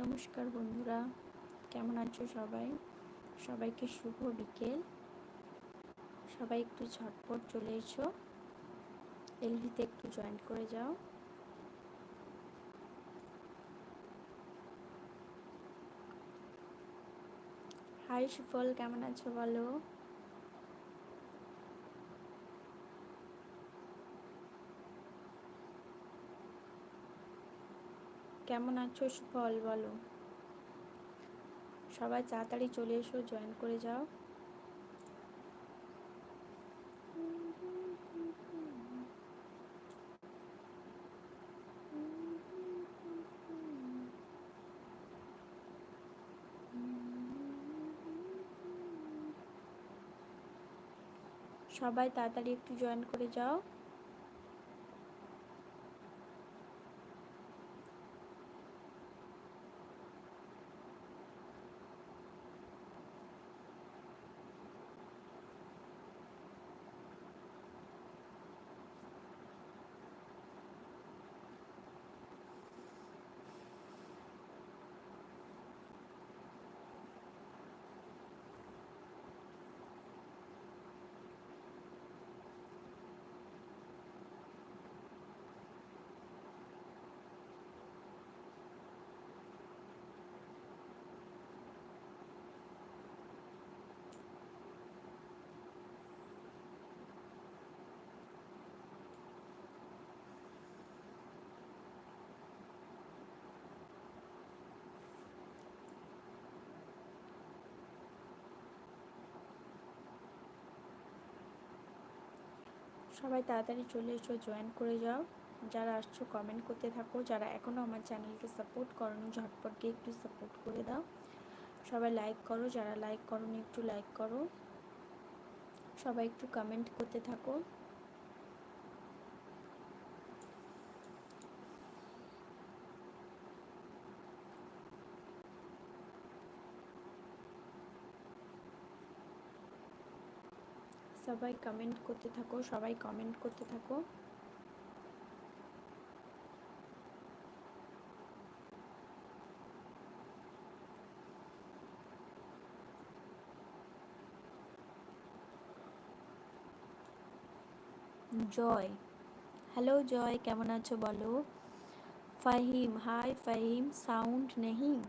নমস্কার বন্ধুরা, কেমন আছো সবাই? সবাইকে শুভ বিকেল। সবাই একটু ঝটপট চলে এসো। এলভিতে একটু জয়েন করে যাও। হাই সুফল, কেমন আছো বলো? কেমন আছো সুফল বলো। সবাই তাড়াতাড়ি চলে এসো জয়েন করে যাও। সবাই তাড়াতাড়ি একটু জয়েন করে যাও। সবাই তাড়াতাড়ি চলে এসো জয়েন করে যাও। যারা আসছো কমেন্ট করতে থাকো। যারা এখনও আমার চ্যানেলকে সাপোর্ট করনি, ঝটপট গিয়ে একটু সাপোর্ট করে দাও। সবাই লাইক করো, যারা লাইক করনি, একটু লাইক করো। সবাই একটু কমেন্ট করতে থাকো। সবাই কমেন্ট করতে থাকো, সবাই কমেন্ট করতে থাকো। জয়। হ্যালো জয়, কেমন আছো বলো? ফাহিম হাই ফাহিম সাউন্ড নেই?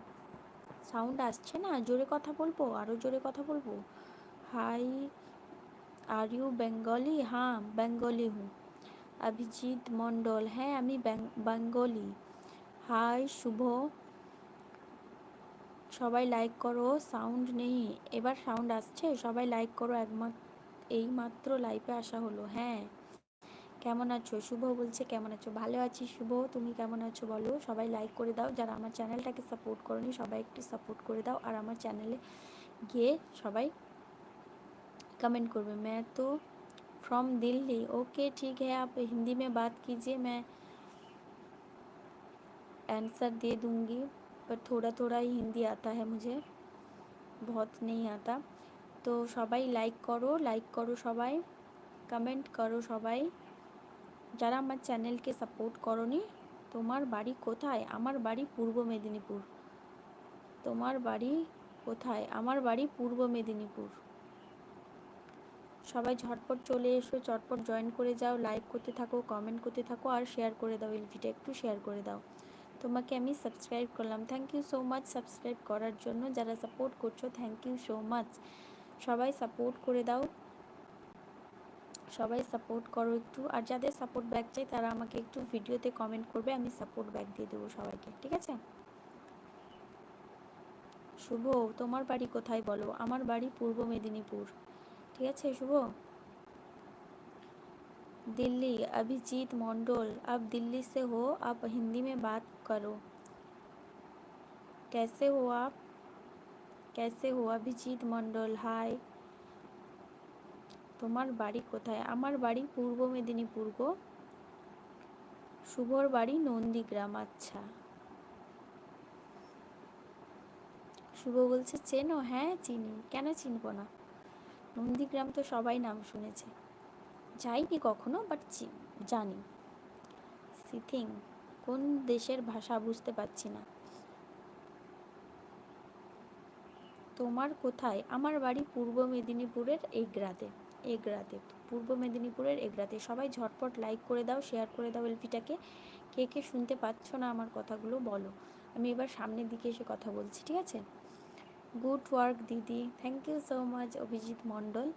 সাউন্ড আসছে না? জোরে কথা বলব? আরও জোরে কথা বলব? হাই আর ইউ বেঙ্গলি হ্যাঁ বেঙ্গলি হুঁ অভিজিৎ মণ্ডল হ্যাঁ আমি বেঙ্গলি হাই শুভ সবাই লাইক করো সাউন্ড নেই এবার সাউন্ড আসছে সবাই লাইক করো একমাত্র এই মাত্র লাইভে আসা হলো হ্যাঁ কেমন আছো শুভ বলছে কেমন আছো ভালো আছি শুভ তুমি কেমন আছো বলো সবাই লাইক করে দাও যারা আমার চ্যানেলটাকে সাপোর্ট করনি, সবাই একটু সাপোর্ট করে দাও। আর আমার চ্যানেলে গিয়ে সবাই कमेंट করবে मैं तो फ्रॉम दिल्ली ओके ठीक है आप हिंदी में बात कीजिए मैं आंसर दे दूँगी पर थोड़ा थोड़ा ही हिंदी आता है मुझे बहुत नहीं आता তো সবাই লাইক করো লাইক করো সবাই কমেন্ট করো সবাই যারা আমার চ্যানেলকে সাপোর্ট করনি তোমার বাড়ি কোথায় আমার বাড়ি পূর্ব মেদিনীপুর তোমার বাড়ি কোথায় আমার বাড়ি পূর্ব মেদিনীপুর সবাই ঝটপট চলে এসো, চটপট জয়েন করে যাও লাইক করতে থাকো কমেন্ট করতে থাকো আর শেয়ার করে দাও এলভিটা একটু শেয়ার করে দাও। তোমাকে আমি সাবস্ক্রাইব করলাম। Thank you so much subscribe করার জন্য। যারা সাপোর্ট করছ থ্যাংক ইউ সো মাচ সবাই সাপোর্ট করে দাও। সবাই সাপোর্ট করো একটু। আর যাদের সাপোর্ট ব্যাক চাই, তারা আমাকে একটু ভিডিওতে কমেন্ট করবে, আমি সাপোর্ট ব্যাক দিয়ে দেবো সবাইকে। ঠিক আছে? শুভ, তোমার বাড়ি কোথায় বলো? আমার বাড়ি পূর্ব মেদিনীপুর। ঠিক আছে শুভ दिल्ली अभिजीत मंडल आप दिल्ली से हो आप हिंदी में बात करो कैसे हो आप कैसे हो अभिजीत मंडल हाय তোমার বাড়ি কোথায় আমার বাড়ি পূর্ব মেদিনীপুর গো শুভর বাড়ি নন্দীগ্রাম আচ্ছা শুভ বলছে চেনো হ্যাঁ চিনি কেন চিনবো না নন্দীগ্রাম তো সবাই নাম শুনেছে। যাইনি কখনো বাট জানি। সিথিং, কোন দেশের ভাষা বুঝতে পারছি না। তোমার কোথায়? আমার বাড়ি পূর্ব মেদিনীপুরের এগরাতে এগরাতে পূর্ব মেদিনীপুরের এগরাতে সবাই ঝটপট লাইক করে দাও শেয়ার করে দাও এলপিটাকে কে কে শুনতে পাচ্ছ না আমার কথাগুলো বলো। আমি এবার সামনের দিকে এসে কথা বলছি, ঠিক আছে? গুড ওয়ার্ক, দিদি। Thank you so much Abhijit Mondal.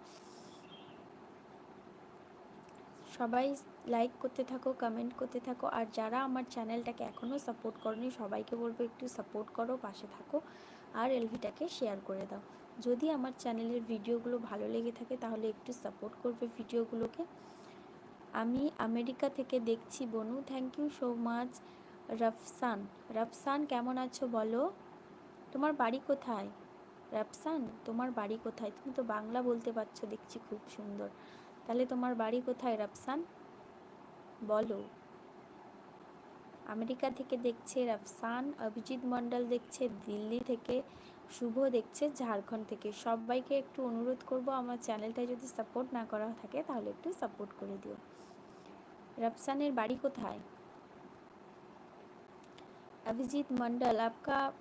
সবাই লাইক করতে থাকো কমেন্ট করতে থাকো, আর যারা আমার চ্যানেলটাকে এখনও সাপোর্ট করনি, সবাইকে বলব একটু সাপোর্ট করো, পাশে থাকো, আর এলভিটাকে শেয়ার করে দাও। যদি আমার চ্যানেলের ভিডিওগুলো ভালো লেগে থাকে, তাহলে একটু সাপোর্ট করবে ভিডিওগুলোকে আমি আমেরিকা থেকে দেখছি, বনু thank you so much Rafsan. Rafsan, কেমন আছো বলো? তোমার বাড়ি কোথায়? র্যাপসান তোমার বাড়ি কোথায়? তুমি তো বাংলা বলতে পারছ, দেখছি খুব সুন্দর। তাহলে তোমার বাড়ি কোথায় র্যাপসান বলো। আমেরিকা থেকে দেখছে রাফসান, অভিজিৎ মণ্ডল দেখছে, দিল্লি থেকে শুভ দেখছে, ঝাড়খণ্ড থেকে। সবাইকে একটু অনুরোধ করব, আমার চ্যানেলটা যদি সাপোর্ট না করা থাকে, তাহলে একটু সাপোর্ট করে দিও। রাফসানের বাড়ি কোথায়? অভিজিৎ মণ্ডল, আপকা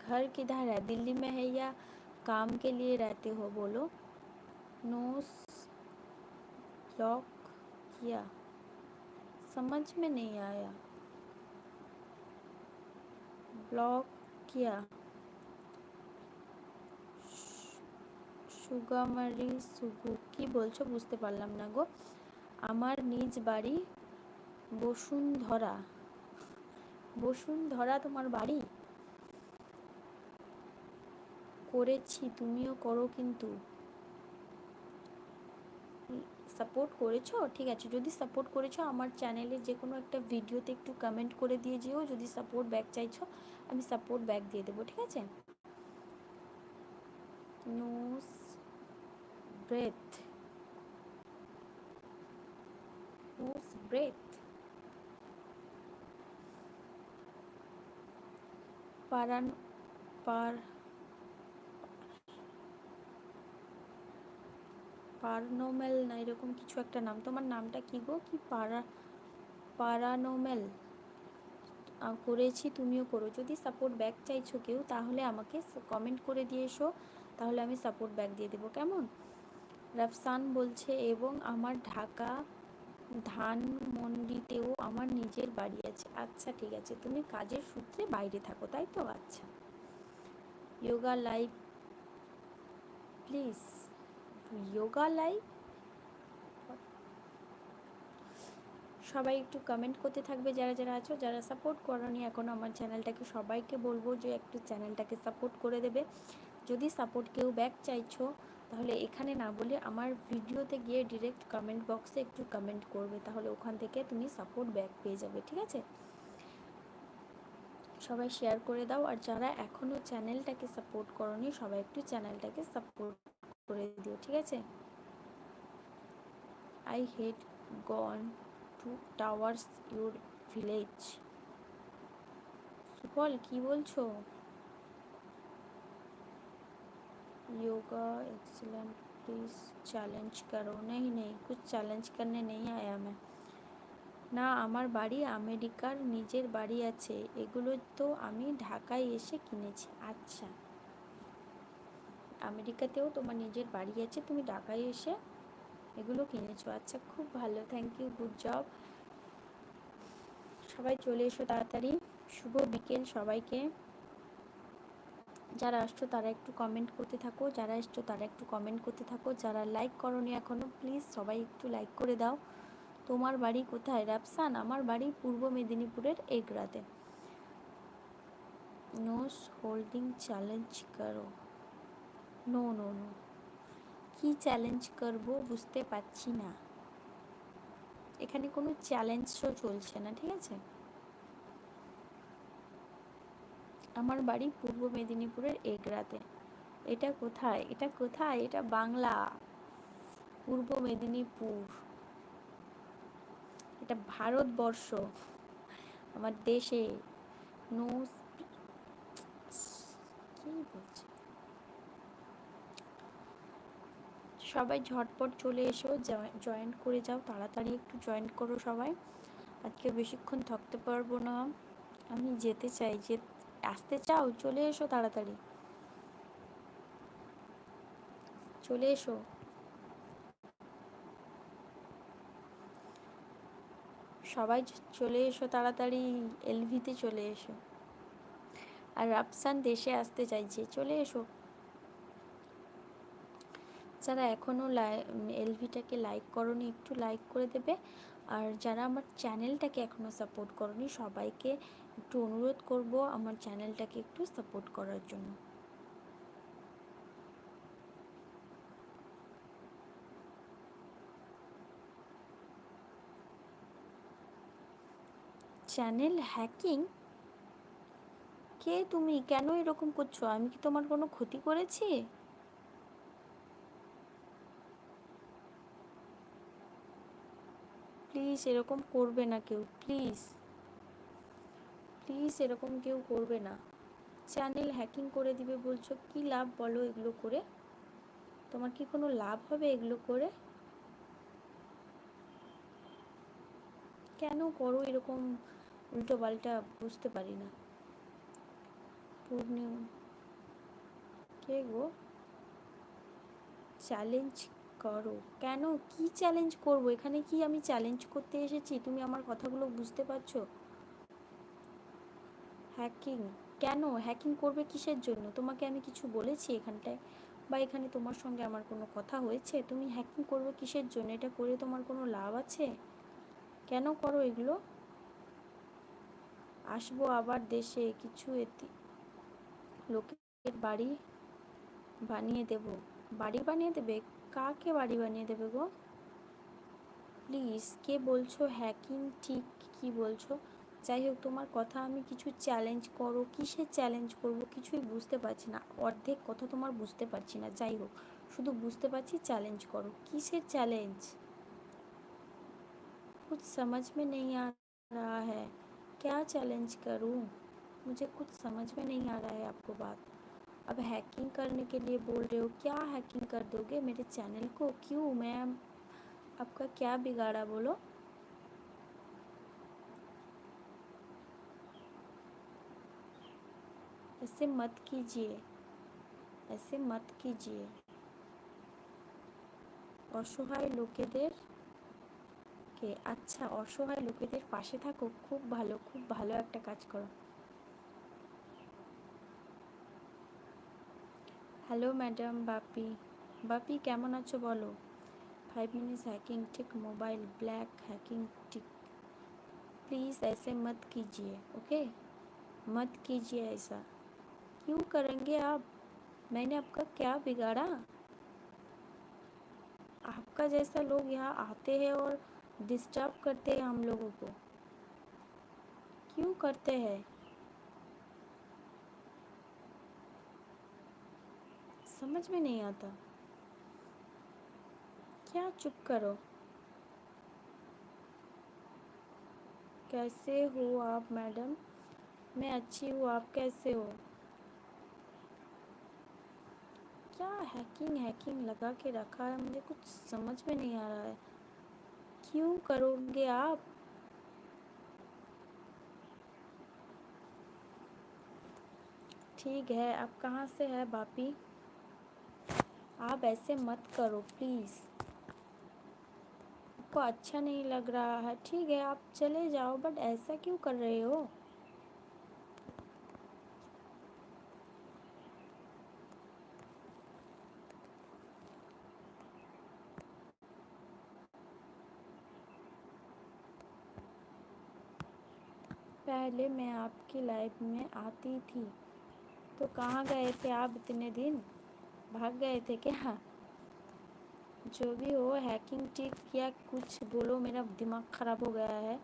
घर किधर है दिल्ली में है या काम के लिए रहते हो बोलो नोस ब्लॉक किया समझ में नहीं आया ব্লক কিয়া সুগামারি সুগু কি বলছো বুঝতে পারলাম না গো আমার নিজ বাড়ি বসুন্ধরা বসুন্ধরা তোমার বাড়ি করেছি, তুমিও করো কিন্তু। সাপোর্ট করেছ? ঠিক আছে, যদি সাপোর্ট করেছ, আমার চ্যানেলে যে কোনো একটা ভিডিওতে একটু কমেন্ট করে দিয়ে যেও, যদি সাপোর্ট ব্যাক চাইছো, আমি সাপোর্ট ব্যাক দিয়ে দেবো, ঠিক আছে? নোস ব্রেথ নোস ব্রেথ পারান পার পারনোমেল না এরকম কিছু একটা নাম। তোমার নামটা কি গো? কি পারা পারানোমেল করেছি, তুমিও করো। যদি সাপোর্ট ব্যাক চাইছো কেউ, তাহলে আমাকে কমেন্ট করে দিয়ে এসো। তাহলে আমি সাপোর্ট ব্যাক দিয়ে দেবো। কেমন? রাফসান বলছে, এবং আমার ঢাকা ধানমন্ডিতেও আমার নিজের বাড়ি আছে। আচ্ছা ঠিক আছে। তুমি কাজের সূত্রে বাইরে থাকো, তাই তো? আচ্ছা। Yoga live please yoga live সবাই একটু কমেন্ট করতে থাকবে, যারা যারা আছো, যারা সাপোর্ট করনি, এখন আমার চ্যানেলটাকে সবাইকে বলব যে একটু চ্যানেলটাকে সাপোর্ট করে দেবে। যদি সাপোর্ট কেউ ব্যাক চাইছো, তাহলে এখানে না বলে আমার ভিডিওতে গিয়ে ডিরেক্ট কমেন্ট বক্সে একটু কমেন্ট করবে, তাহলে ওখান থেকে তুমি সাপোর্ট ব্যাক পেয়ে যাবে, ঠিক আছে? সবাই শেয়ার করে দাও, আর যারা এখনও চ্যানেলটাকে সাপোর্ট করনি, সবাই একটু চ্যানেলটাকে সাপোর্ট করে দিও ঠিক আছে I had gone to towers your village Sufal কি বলছো योगा एक्सीलेंट प्लीज़ चैलेंज करो नहीं नहीं कुछ चैलेंज करने नहीं आया मैं না আমার বাড়ি আমেরিকার নিজের বাড়ি আছে এগুলো তো আমি ঢাকায় এসে কিনেছি আচ্ছা আমেরিকাতেও তোমার নিজের বাড়ি আছে, তুমি ঢাকায় এসে এগুলো কিনেছো। আচ্ছা খুব ভালো থ্যাংক ইউ গুড জব সবাই চলে এসো তাড়াতাড়ি, শুভ বিকেল সবাইকে। যারা আসছো তারা একটু কমেন্ট করতে থাকো, যারা এসছো তারা একটু কমেন্ট করতে থাকো, যারা লাইক করনি এখনও প্লিজ সবাই একটু লাইক করে দাও। তোমার বাড়ি কোথায়? রাফসান, আমার বাড়ি পূর্ব মেদিনীপুরের এগরাতে। নোস হোল্ডিং চ্যালেঞ্জ করো। নো নো নো কি চ্যালেঞ্জ করব বুঝতে পারছি না। এখানে কোনো চ্যালেঞ্জ শো চলছে না, ঠিক আছে? আমার বাড়ি পূর্ব মেদিনীপুরের এগরাতে। এটা কোথায়? এটা কোথায়? এটা বাংলা। পূর্ব মেদিনীপুর। এটা ভারতবর্ষ। আমার দেশে। নো কি বলছে? সবাই ঝটপট চলে এসো জয়েন করে যাও, তাড়াতাড়ি একটু জয়েন করো সবাই। আজকে বেশিক্ষণ থাকতে পারব না। আমি যেতে চাই, যে, আসতে চাও, চলে এসো তাড়াতাড়ি। চলে এসো। সবাই চলে এসো তাড়াতাড়ি এলভিতে চলে এসো। আর রাফসান দেশে আসতে চাইছে, চলে এসো। যারা এখনও এলভিটাকে লাইক করনি, একটু লাইক করে দেবে। আর যারা আমার চ্যানেলটাকে এখনও সাপোর্ট করনি, সবাইকে একটু অনুরোধ করব আমার চ্যানেলটাকে একটু সাপোর্ট করার জন্য। চ্যানেল হ্যাকিং কে তুমি? কেন এরকম করছ? আমি কি তোমার কোনো ক্ষতি করেছি? প্লিজ এরকম করবে না কেউ প্লিজ প্লিজ এরকম কেউ করবে না। চ্যানেল হ্যাকিং করে দিবে, বলছো, কি লাভ বলো এগুলো করে? তোমার কি কোনো লাভ হবে এগুলো করে? কেন করো এরকম উল্টো পাল্টা বুঝতে পারি না। পূর্ণিম, কে গো? চ্যালেঞ্জ করো। কেন? কি চ্যালেঞ্জ করব? এখানে কি আমি চ্যালেঞ্জ করতে এসেছি? তুমি আমার কথাগুলো বুঝতে পারছ? হ্যাকিং কেন? হ্যাকিং করবে কিসের জন্য? তোমাকে আমি কিছু বলেছি এখানটায়? বা এখানে তোমার সঙ্গে আমার কোনো কথা হয়েছে? তুমি হ্যাকিং করবে কিসের জন্য? এটা করে তোমার কোনো লাভ আছে? কেন করো এগুলো? আসব আবার দেশে কিছু এতে লোকের বাড়ি বানিয়ে দেব। বাড়ি বানিয়ে দেবে? কাকে বাড়ি বানিয়ে দেবে গো প্লিজ কে বলছো হ্যাকিং ঠিক কি বলছো যাই হোক তোমার কথা আমি কিছু চ্যালেঞ্জ করো কিসের চ্যালেঞ্জ করব কিছুই বুঝতে পারছি না অর্ধেক কথা তোমার বুঝতে পারছি না যাই হোক শুধু বুঝতে পারছি চ্যালেঞ্জ করো কিসের চ্যালেঞ্জ कुछ समझ में नहीं आ रहा है क्या चैलेंज करूं मुझे कुछ समझ में नहीं आ रहा है आपको बात अब हैकिंग करने के लिए बोल रहे हो क्या हैकिंग कर दोगे मेरे चैनल को क्यों मैं आपका क्या बिगाड़ा बोलो ऐसे मत कीजिए ऐसे मत कीजिए অসহায় লোকেদের কে আচ্ছা অসহায় লোকেদের পাশে থাকো খুব ভালো খুব ভালো একটা কাজ করো হ্যালো ম্যাডাম বাপি বাপি কেমন আছো বলো five minutes hacking tick mobile black hacking tick please ऐसे मत कीजिए ओके मत कीजिए ऐसा क्यों करेंगे आप मैंने आपका क्या बिगाड़ा आपका जैसा लोग यहाँ आते हैं और डिस्टर्ब करते हैं हम लोगों को क्यों करते हैं समझ में नहीं आता। क्या चुप करो? कैसे हो आप, मैडम? मैं अच्छी हूँ, आप कैसे हो? क्या हैकिंग हैकिंग लगा के रखा है? मुझे कुछ समझ में नहीं आ रहा है। क्यों करोगे आप? ठीक है, आप कहाँ से है, बापी? आप ऐसे मत करो प्लीज़ आपको अच्छा नहीं लग रहा है। ठीक है, आप चले जाओ बट ऐसा क्यों कर रहे हो? पहले मैं आपकी लाइफ में आती थी। तो कहाँ गए थे आप इतने दिन? भाग गए थे क्या? जो भी हो हैकिंग टिक या कुछ बोलो, मेरा दिमाग ख़राब हो गया है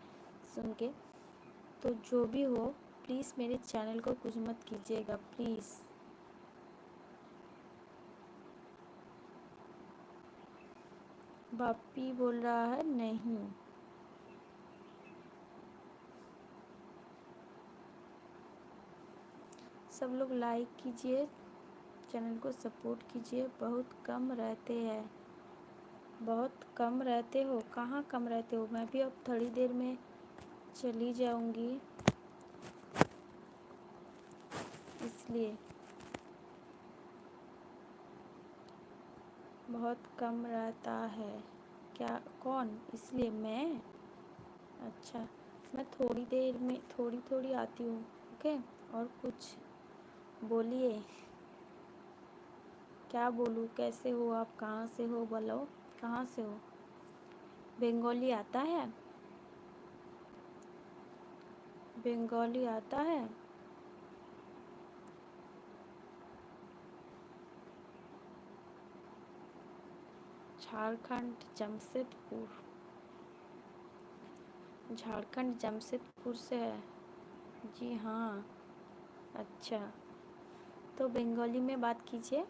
सुन के। तो जो भी हो प्लीज़ मेरे चैनल को कुछ मत कीजिएगा प्लीज़ बापी बोल रहा है, नहीं। सब लोग लाइक कीजिए। चैनल को सपोर्ट कीजिए। बहुत कम रहते हैं। बहुत कम रहते हो? कहाँ कम रहते हो? मैं भी अब थोड़ी देर में चली जाऊँगी। इसलिए। बहुत कम रहता है। क्या? कौन? इसलिए मैं? अच्छा मैं थोड़ी देर में थोड़ी थोड़ी आती हूँ, ओके? और कुछ बोलिए। क्या बोलूँ? कैसे हो आप? कहाँ से हो? बोलो। कहाँ से हो? बंगाली आता है? बंगाली आता है? झारखंड जमशेदपुर। झारखंड जमशेदपुर से है? जी हाँ। अच्छा। तो बंगाली में बात कीजिए।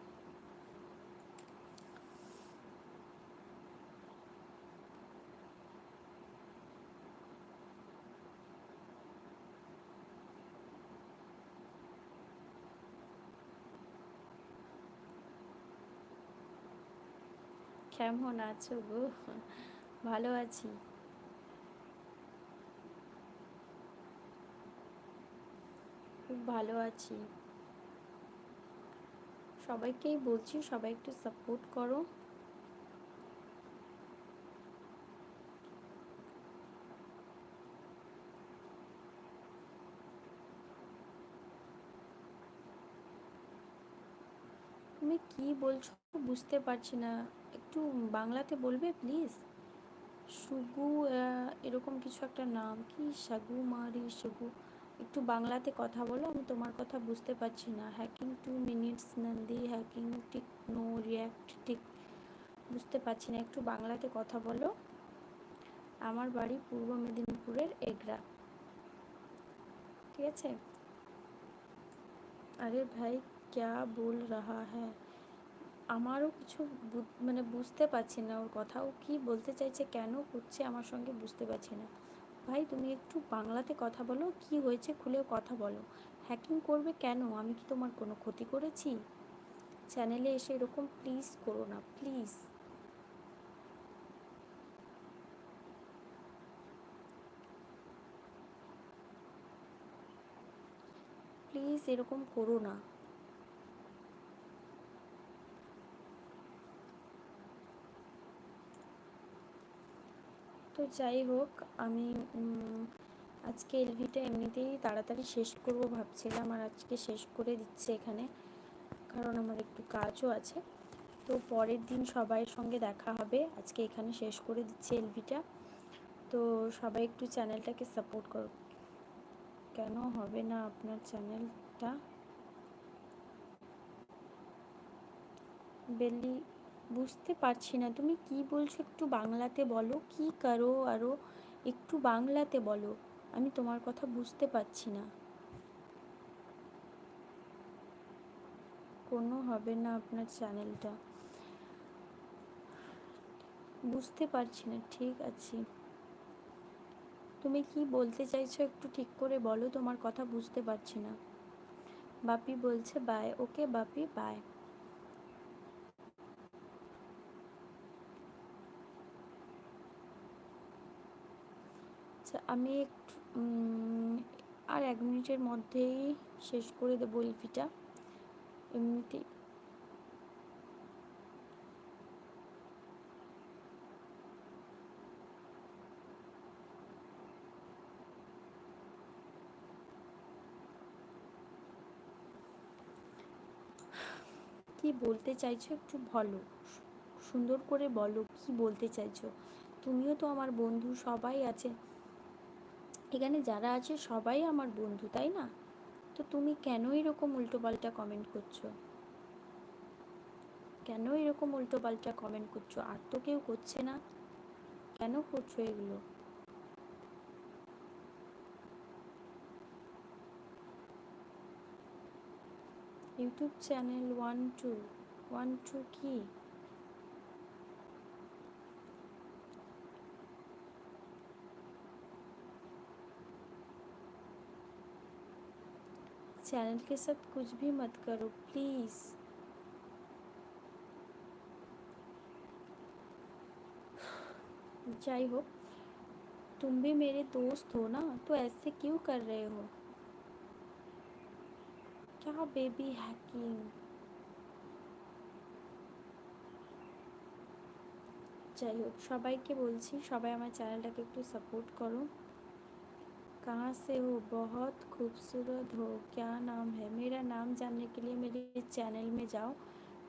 কেমন আছো গো? ভালো আছি। খুব ভালো আছি। সবাইকেই বলছি, সবাই একটু সাপোর্ট করো। তুমি কি বলছো? বুঝতে পারছি না। একটু বাংলাতে বলবে প্লিজ সুগু এরকম কিছু একটা নাম কি? সাগু মারি, সুগু। একটু বাংলাতে কথা বলো, আমি তোমার কথা বুঝতে পারছি না। Hacking two minutes Nandi hacking tick no react tick বুঝতে পারছি না, একটু বাংলাতে কথা বলো। আমার বাড়ি পূর্ব মেদিনীপুরের এগরা। ঠিক আছে? আরে ভাই, ক্যা বল রাহা হ্যাঁ আমারও কিছু মানে বুঝতে পারছি না ওর কথা। ও কী বলতে চাইছে, কেন করছে আমার সঙ্গে বুঝতে পারছি না। ভাই, তুমি একটু বাংলাতে কথা বলো, কি হয়েছে খুলে কথা বলো। হ্যাকিং করবে কেন? আমি কি তোমার কোনো ক্ষতি করেছি? চ্যানেলে এসে এরকম প্লিজ করো না প্লিজ প্লিজ এরকম করো না। যাই হোক, আমি আজকে এলভিটা এমনিতেই তাড়াতাড়ি শেষ করব ভাবছিলাম, আর আজকে শেষ করে দিচ্ছে এখানে, কারণ আমার একটু কাজও আছে। তো পরের দিন সবাইয়ের সঙ্গে দেখা হবে, আজকে এখানে শেষ করে দিচ্ছে এলভিটা। তো সবাই একটু চ্যানেলটাকে সাপোর্ট করো। কেন হবে না আপনার চ্যানেলটা? বেলি বুঝতে পারছি না। তুমি কি বলছো একটু বাংলাতে বলো? কি করো আরও একটু বাংলাতে বলো। আমি তোমার কথা বুঝতে পারছি না। কোনো হবে না আপনার চ্যানেলটা। বুঝতে পারছি না, ঠিক আছে। তুমি কি বলতে চাইছো একটু ঠিক করে বলো? তোমার কথা বুঝতে পারছি না। বাপি বলছে, বাই। ওকে বাপি, বাই আচ্ছা আমি একটু আর এক মিনিটের মধ্যেই শেষ করে দেবো এলপিটা এমনিতেই। কি বলতে চাইছো একটু বলো। সুন্দর করে বলো কি বলতে চাইছো। তুমিও তো আমার বন্ধু, সবাই আছে। এখানে যারা আছে সবাই আমার বন্ধু, তাই না? তো তুমি কেন এরকম উল্টোপাল্টা কমেন্ট করছ? কেন এরকম উল্টোপাল্টা কমেন্ট করছ? আর তো কেউ করছে না। কেন করছ এগুলো? YouTube channel one two one two কি? चैनल के साथ कुछ भी मत करो प्लीज़ जाई हो तुम भी मेरे दोस्त हो ना तो ऐसे क्यों कर रहे हो क्या बेबी हैकिंग যাই হোক সবাইকে বলছি সবাই আমার চ্যানেলটাকে একটু সাপোর্ট করো कहाँ से हो बहुत खूबसूरत हो क्या नाम है मेरा नाम जानने के लिए मेरे चैनल में जाओ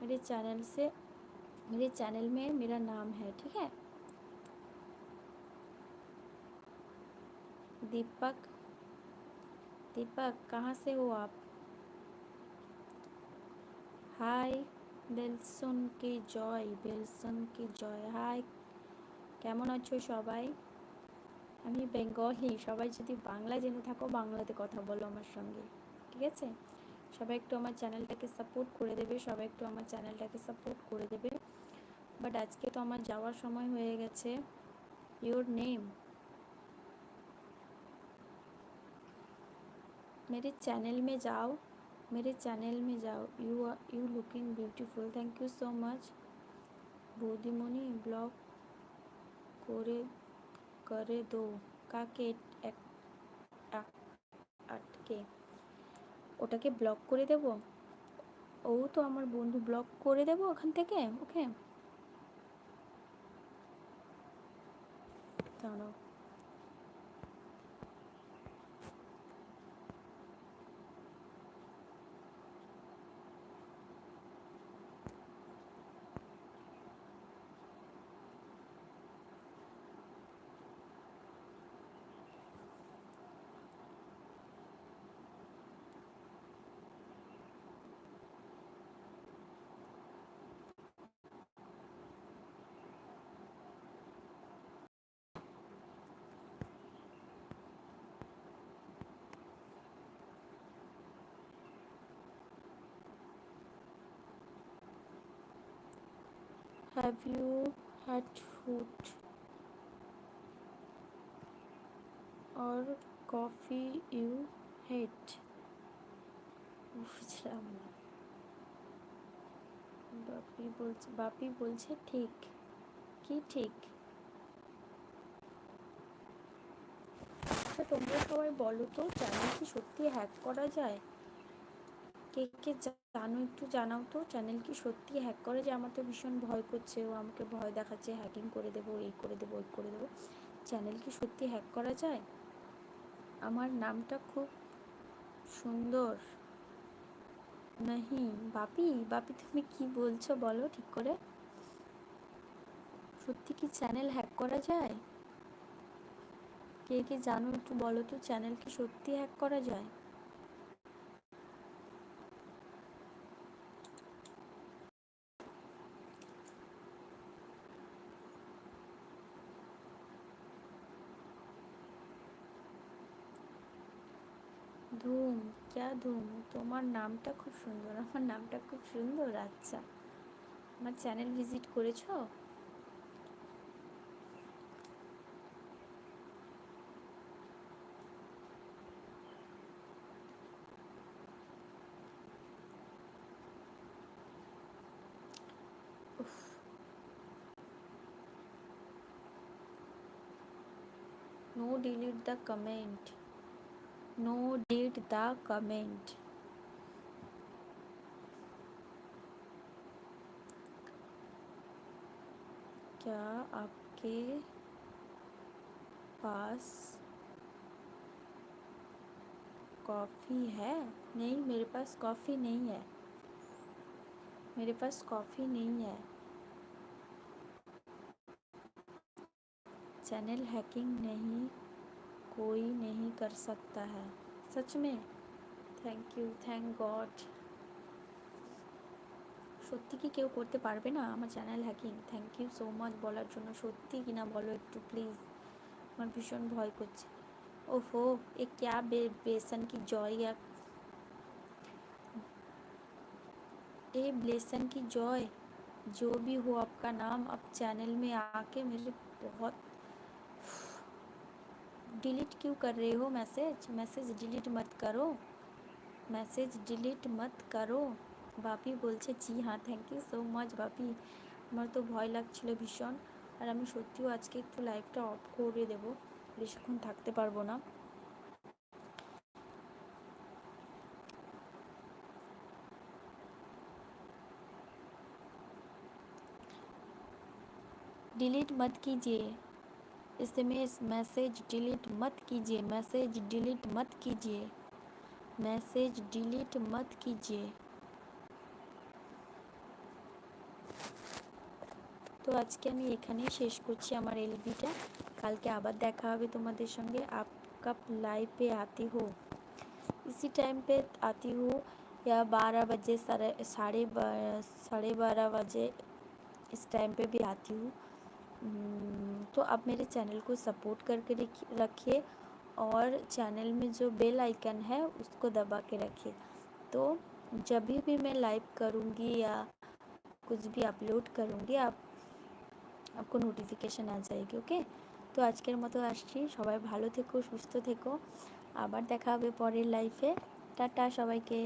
मेरे चैनल से मेरे चैनल में मेरा नाम है ठीक है दीपक दीपक कहाँ से हो आप হাই বেলসন কি জয় বেলসন কি জয় হাই কেমন আছো সবাই আমি বেঙ্গলি সবাই যদি বাংলা জেনে থাকো বাংলাতে কথা বলো আমার সঙ্গে ঠিক আছে সবাই একটু আমার চ্যানেলটাকে সাপোর্ট করে দেবে সবাই একটু আমার চ্যানেলটাকে সাপোর্ট করে দেবে বাট আজকে তো আমার যাওয়ার সময় হয়ে গেছে ইওর নেম मेरे चैनल में जाओ मेरे चैनल में जाओ you are you looking beautiful thank you so much বৌদিমণি blog করে করে দো। কাকে আটকে? ওটাকে ব্লক করে দেব? ও তো আমার বন্ধু ব্লক করে দেব ওখান থেকে? ওকে? দাঁড়াও। Have you had food or coffee you hate? বুঝলাম না। বাপি বলছে বাপি বলছে ঠিক। কি ঠিক? আচ্ছা তোমরা সবাই বলো তো চ্যানেল কি সত্যি হ্যাক করা যায়? কে কে জানো একটু জানাও তো। চ্যানেল কি সত্যি হ্যাক করে যে আমার তো ভীষণ ভয় করছে, ও আমাকে ভয় দেখাচ্ছে হ্যাকিং করে দেবো, এই করে দেবো, ওই করে দেবো। চ্যানেল কি সত্যি হ্যাক করা যায়? আমার নামটা খুব সুন্দর। নাহি, বাপি? বাপি, তুমি কি বলছো বলো ঠিক করে। সত্যি কি চ্যানেল হ্যাক করা যায়? কে কে জানো একটু বলো তো চ্যানেল কি সত্যি হ্যাক করা যায় ধুম ক্যা তোমার নামটা খুব সুন্দর, আমার নামটা খুব সুন্দর আচ্ছা। আমার চ্যানেল ভিজিট করেছ? no delete the comment no delete the comment क्या आपके पास कॉफ़ी है? नहीं, मेरे पास कॉफ़ी नहीं है। मेरे पास कॉफ़ी नहीं है। चैनल हैकिंग नहीं कोई नहीं कर सकता है सच में থ্যাংক ইউ থ্যাংক গড সত্যি কি কেউ করতে পারবে না আমার channel hacking thank you so much বলার জন্য সত্যি কি না বলো একটু প্লিজ আমার ভীষণ ভয় করছে ओफो ये क्या बे, बेसन की जॉय या ए ब्लेसन की जॉय जो भी हो आपका नाम अब चैनल में आके मेरे बहुत डिलीट क्यों कर रहे हो मैसेज मैसेज डिलीट मत करो मैसेज डिलीट मत करो বাপি বলছে জি হ্যাঁ thank you so much Bapi আমার তো ভয় লাগছিল ভীষণ আর আমি সত্যিও আজকে একটু লাইভটা অফ করে দেবো বেশিক্ষণ থাকতে পারবো না डिलीट मत कीजिए इसमें मैसेज डिलीट मत कीजिए मैसेज डिलीट मत कीजिए मैसेज डिलीट मत कीजिए তো আজকে আমি এখানেই শেষ করছি আমার এলবিটা কালকে আবার দেখা হবে তোমাদের সঙ্গে আপ कब लाइव पे आती हो इसी टाइम पे आती हूँ या बारह बजे साढ़े साढ़े साढ़े बारह बजे इस टाइम पे भी आती हूँ तो आप मेरे चैनल को सपोर्ट करके रखिए और चैनल में जो बेल आइकन है उसको दबा के रखिए तो जब भी मैं लाइव करूँगी या कुछ भी अपलोड करूँगी आप आपको নোটিফিকেশান आ जाएगी ওকে তো আজকের মতো আসছি সবাই ভালো থেকো সুস্থ থেকো আবার দেখা হবে পরের লাইফে টাটা সবাইকে